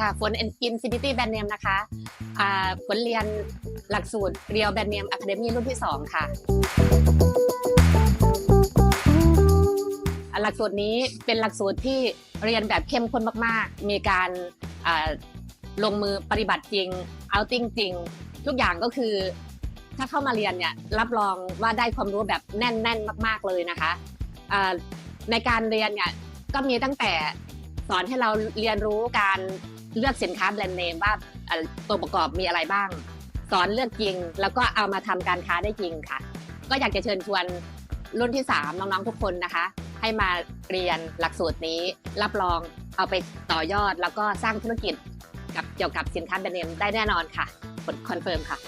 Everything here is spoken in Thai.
ค่ะฝน Infinity Brand Name นะคะฝนเรียนหลักสูตร Real Brand Name Academy รุ่นที่ 2 ค่ะ หลักสูตรนี้เป็นหลักสูตรที่เรียนแบบเข้มข้นมาก ๆ มีการลงมือปฏิบัติจริง เอาติ้งจริง ทุกอย่างก็คือถ้าเข้ามาเรียนเนี่ยรับรองว่าได้ความรู้แบบแน่น ๆ มาก ๆ เลยนะคะในการเรียนเนี่ยก็มีตั้งแต่สอนให้เราเรียนรู้การ เลือกสินค้าแบรนด์เนมว่าตัวประกอบมีอะไรบ้าง สอนเลือกจริง แล้วก็เอามาทำการค้าได้จริงค่ะ ก็อยากจะเชิญชวนรุ่นที่ 3 น้องๆทุกคนนะคะ ให้มาเรียนหลักสูตรนี้รับรองเอาไปต่อยอดแล้วก็สร้างธุรกิจกับเกี่ยวกับสินค้าแบรนด์เนมได้แน่นอนค่ะคอนเฟิร์มค่ะ